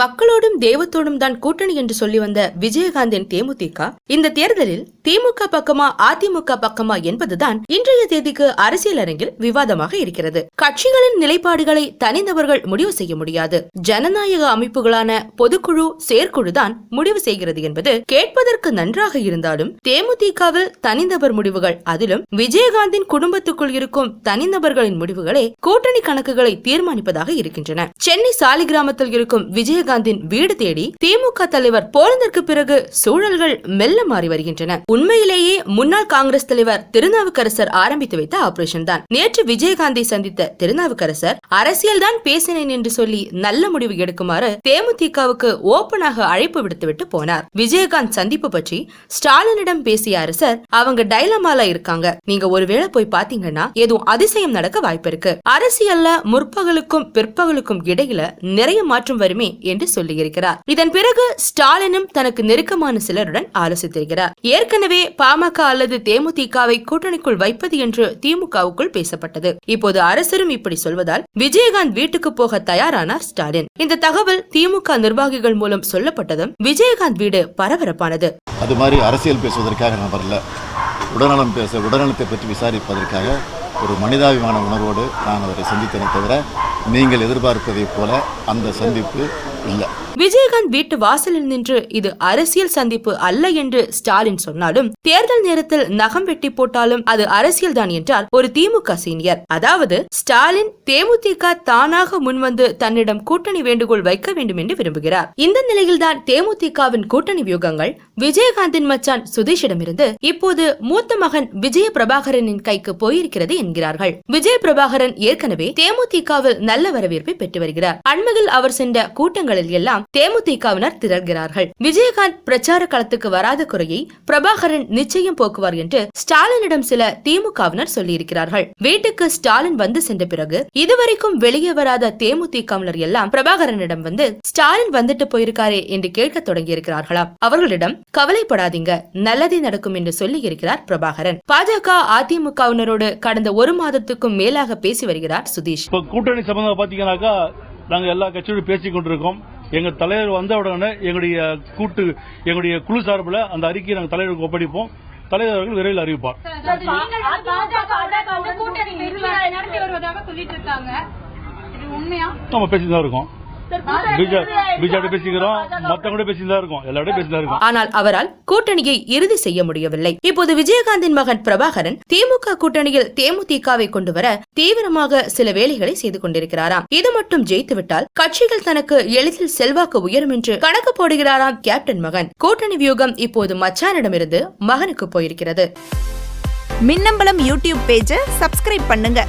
மக்களோடும் தெய்வத்தோடும் தான் கூட்டணி என்று சொல்லி வந்த விஜயகாந்தின் தேமுதிக இந்த தேர்தலில் திமுக பக்கமா அதிமுக பக்கமா என்பதுதான் இன்றைய தேதிக்கு அரசியல் அரங்கில் விவாதமாக இருக்கிறது. கட்சிகளின் நிலைப்பாடுகளை தனிநபர்கள் முடிவு செய்ய முடியாது. ஜனநாயக அமைப்புகளான பொதுக்குழு செயற்குழு தான் முடிவு செய்கிறது என்பது கேட்பதற்கு நன்றாக இருந்தாலும் தேமுதிகவில் தனிநபர் முடிவுகள் அதிலும் விஜயகாந்தின் குடும்பத்துக்குள் இருக்கும் தனிநபர்களின் முடிவுகளே கூட்டணி கணக்குகளை தீர்மானிப்பதாக இருக்கின்றன. சென்னை சாலிகிராமத்தில் இருக்கும் விஜயகாந்தின் வீடு தேடி திமுக தலைவர் போனதற்கு பிறகு சூழல்கள் மெல்ல மாறி வருகின்றன. உண்மையிலேயே முன்னாள் காங்கிரஸ் தலைவர் திருநாவுக்கரசர் ஆரம்பித்து வைத்த ஆபரேஷன் தான். நேற்று விஜயகாந்தை சந்தித்த திருநாவுக்கரசர் அரசியல் தான் பேசினேன் என்று சொல்லி நல்ல முடிவு எடுக்குமாறு தேமுதிகவுக்கு ஓபனாக அழைப்பு விடுத்துவிட்டு போனார். விஜயகாந்த் சந்திப்பு பற்றி ஸ்டாலினிடம் பேசிய அரசர் அவங்க டைலமாலா இருக்காங்க. நீங்க ஒருவேளை போய் பாத்தீங்கன்னா எதுவும் அதிசயம் நடக்க வாய்ப்பு இருக்கு. அரசியல்ல முற்பகலுக்கும் பிற்பகலுக்கும் இடையில நிறைய மாற்றம் வருமே என்று என்று சொல்லியிருக்கிறார். இதன் பிறகு ஸ்டாலினும் தனக்கு நெருக்கமான சிலருடன் ஆலோசித்திருக்கிறார். ஏற்கனவே பாமக அல்லது தேமுதிகவை கூட்டணிக்குள் வைப்பது என்று திமுகவுக்குள் பேசப்பட்டது. இப்போது அரசரும் இப்படி சொல்வதால் விஜயகாந்த் வீட்டுக்கு போக தயாரானார் ஸ்டாலின். இந்த தகவல் திமுக நிர்வாகிகள் மூலம் சொல்லப்பட்டதும் விஜயகாந்த் வீடு பரபரப்பானது. அது மாதிரி அரசியல் பேசுவதற்காக நான் வரல. உடல்நலம் பேச உடல்நலத்தை பற்றி விசாரிப்பதற்காக ஒரு மனிதாபிமான உணர்வோடு நான் அவரை சந்தித்தேனே தவிர நீங்கள் எதிர்பார்ப்பதைப் போல அந்த சந்திப்பு இல்லை. விஜயகாந்த் வீட்டு வாசலில் நின்று இது அரசியல் சந்திப்பு அல்ல என்று ஸ்டாலின் சொன்னாலும் தேர்தல் நேரத்தில் நகம் வெட்டி போட்டாலும் அது அரசியல் தான் என்றார் ஒரு திமுக சீனியர். அதாவது ஸ்டாலின் தேமுதிக தானாக முன்வந்து தன்னிடம் கூட்டணி வேண்டுகோள் வைக்க வேண்டும் என்று விரும்புகிறார். இந்த நிலையில்தான் தேமுதிகவின் கூட்டணி வியூகங்கள் விஜயகாந்தின் மச்சான் சுதீஷிடமிருந்து இப்போது மூத்த மகன் விஜய பிரபாகரனின் கைக்கு போயிருக்கிறது என்கிறார்கள். விஜய பிரபாகரன் ஏற்கனவே தேமுதிகவில் நல்ல வரவேற்பை பெற்று வருகிறார். அண்மையில் அவர் சென்ற கூட்டங்களில் எல்லாம் தேமுதிகவினர் திரள்கிறார்கள். விஜயகாந்த் பிரச்சார களத்துக்கு வராத குறையை பிரபாகரன் நிச்சயம் போக்குவார் என்று ஸ்டாலினிடம் சில திமுகவினர் சொல்லியிருக்கிறார்கள். வீட்டுக்கு ஸ்டாலின் வந்து சென்ற பிறகு இதுவரைக்கும் வெளியே வராத தேமுதிகவினர் எல்லாம் பிரபாகரனிடம் வந்து ஸ்டாலின் வந்துட்டு போயிருக்காரே என்று கேட்க தொடங்கியிருக்கிறார்களாம். அவர்களிடம் கவலைப்படாதீங்க. நல்லதே நடக்கும் என்று சொல்லி இருக்கிறார் பிரபாகரன். பாஜக அதிமுகவினரோடு கடந்த ஒரு மாதத்துக்கும் மேலாக பேசி வருகிறார் சுதீஷ். இப்போ கூட்டணி சம்பந்தமா பாத்தீங்கன்னாக்கா நாங்க எல்லா கட்சியோடு பேசிக் கொண்டிருக்கோம். எங்க தலைவர் வந்த உடனே எங்களுடைய கூட்டு எங்களுடைய குழு சார்பில் அந்த அறிக்கையை நாங்கள் தலைவருக்கு ஒப்படைப்போம். தலைவர் அவர்கள் விரைவில் அறிவிப்பார். பாஜக கூட்டணி நிறுவனம் நடத்தி வருவதாக சொல்லிட்டு இருக்காங்க. இது உண்மையா? நம்ம பேசிட்டு தான் இருக்கோம். பிஜேபி பேசிக்கிறோம் மத்தவங்க பேசிட்டு தான் இருக்கோம். எல்லாரோட பேசிட்டு தான் இருக்கோம். ஆனால் அவரால் கூட்டணியை இறுதி செய்ய முடியவில்லை. இப்போது விஜயகாந்தின் மகன் பிரபாகரன் திமுக கூட்டணியில் தேமுதிகவை கொண்டு வர தீவிரமாக சில வேலைகளை செய்து கொண்டிருக்கிறாராம். இது மட்டும் ஜெயித்துவிட்டால் கட்சிகள் தனக்கு எளிதில் செல்வாக்கு உயரும் என்று கணக்கு போடுகிறாராம் கேப்டன் மகன். கூட்டணி வியூகம் இப்போது மச்சானிடமிருந்து மகனுக்கு போயிருக்கிறது. மின்னம்பலம் யூடியூப் பேஜை சப்ஸ்கிரைப் பண்ணுங்க.